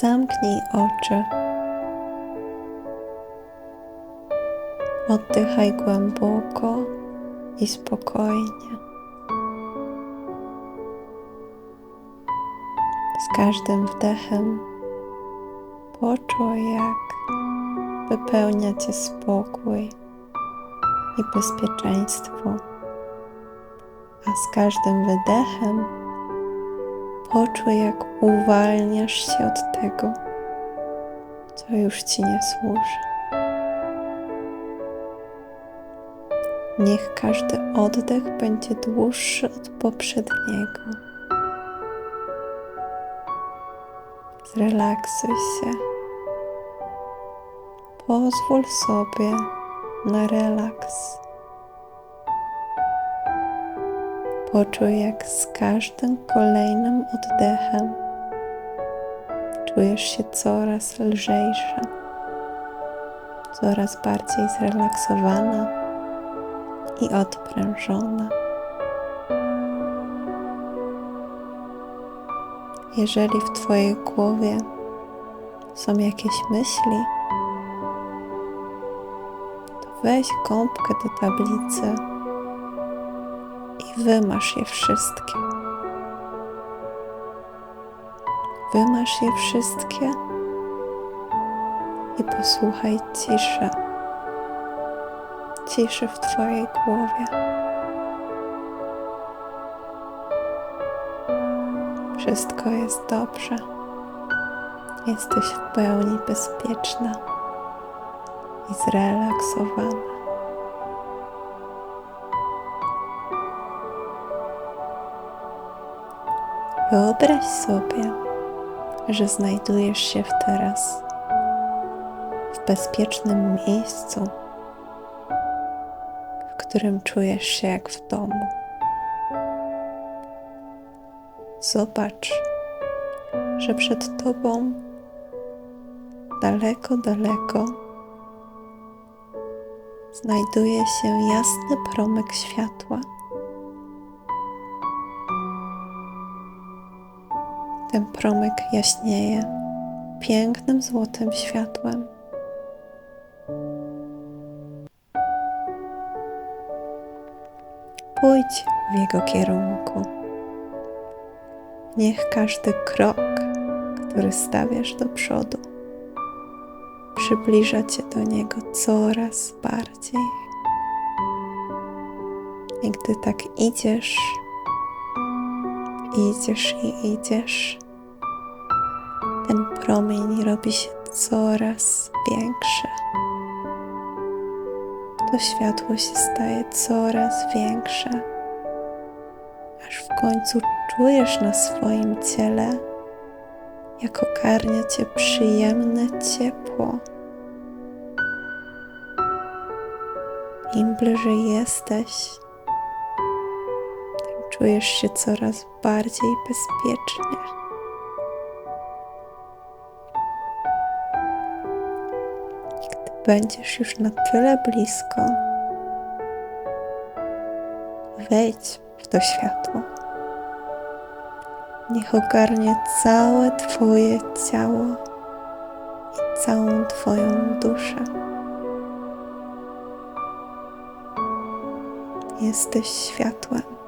Zamknij oczy. Oddychaj głęboko i spokojnie. Z każdym wdechem poczuj, jak wypełnia Cię spokój i bezpieczeństwo, a z każdym wydechem poczuj, jak uwalniasz się od tego, co już Ci nie służy. Niech każdy oddech będzie dłuższy od poprzedniego. Zrelaksuj się. Pozwól sobie na relaks. Poczuj, jak z każdym kolejnym oddechem czujesz się coraz lżejsza, coraz bardziej zrelaksowana i odprężona. Jeżeli w Twojej głowie są jakieś myśli, to weź gąbkę do tablicy wymasz je wszystkie. Wymasz je wszystkie i posłuchaj ciszy. Ciszy w Twojej głowie. Wszystko jest dobrze. Jesteś w pełni bezpieczna i zrelaksowana. Wyobraź sobie, że znajdujesz się w teraz w bezpiecznym miejscu, w którym czujesz się jak w domu. Zobacz, że przed Tobą daleko, daleko znajduje się jasny promyk światła. Ten promyk jaśnieje pięknym złotym światłem. Pójdź w jego kierunku. Niech każdy krok, który stawiasz do przodu, przybliża cię do niego coraz bardziej. I gdy tak idziesz, idziesz i idziesz, ten promień robi się coraz większy. To światło się staje coraz większe, aż w końcu czujesz na swoim ciele, jak ogarnia cię przyjemne ciepło. Im bliżej jesteś, czujesz się coraz bardziej bezpiecznie. Gdy będziesz już na tyle blisko, wejdź w to światło. Niech ogarnie całe Twoje ciało i całą Twoją duszę. Jesteś światłem.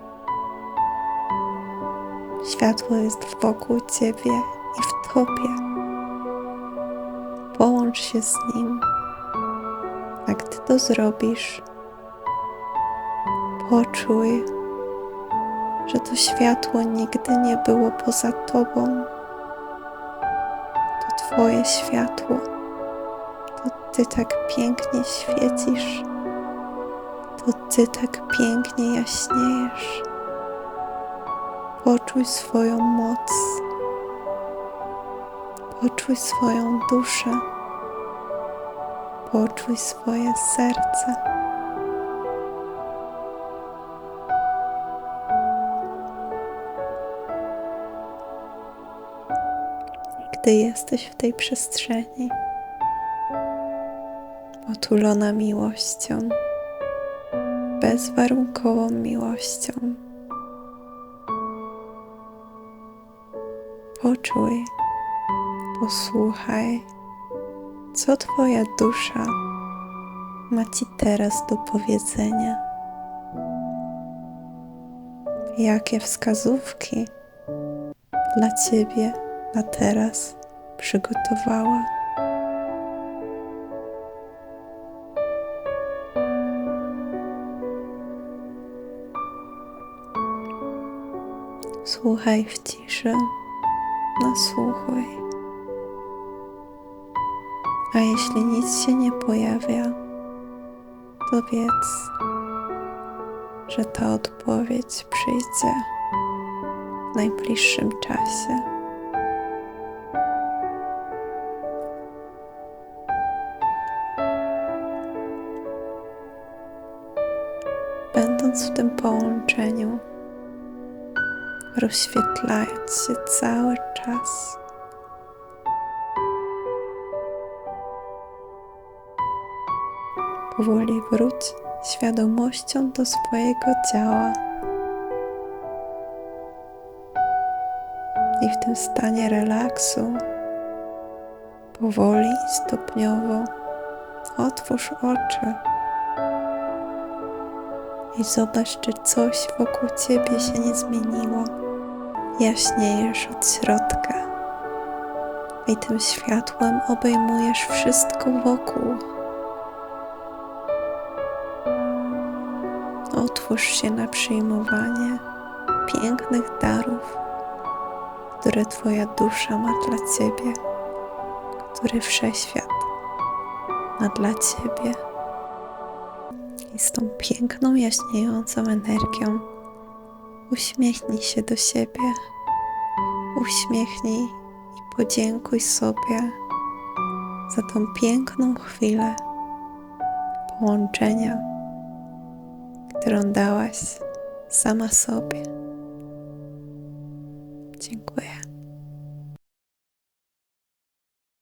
Światło jest wokół Ciebie i w Tobie. Połącz się z nim, a gdy to zrobisz, poczuj, że to światło nigdy nie było poza Tobą. To Twoje światło. To Ty tak pięknie świecisz. To Ty tak pięknie jaśniejesz. Poczuj swoją moc. Poczuj swoją duszę. Poczuj swoje serce. gdy jesteś w tej przestrzeni, otulona miłością, bezwarunkową miłością. Poczuj, Posłuchaj, co Twoja dusza ma Ci teraz do powiedzenia. Jakie wskazówki dla Ciebie na teraz przygotowała? Słuchaj w ciszy, nasłuchuj. A jeśli nic się nie pojawia, to wiedz, że ta odpowiedź przyjdzie w najbliższym czasie. Będąc w tym połączeniu, rozświetlając się cały czas. Powoli wróć świadomością do swojego ciała. I w tym stanie relaksu powoli stopniowo otwórz oczy i zobacz, czy coś wokół ciebie się nie zmieniło. Jaśniejesz od środka i tym światłem obejmujesz wszystko wokół. Otwórz się na przyjmowanie pięknych darów, które Twoja dusza ma dla Ciebie, które Wszechświat ma dla Ciebie. I z tą piękną, jaśniejącą energią uśmiechnij się do siebie, uśmiechnij i podziękuj sobie za tą piękną chwilę połączenia którą dałaś sama sobie. Dziękuję.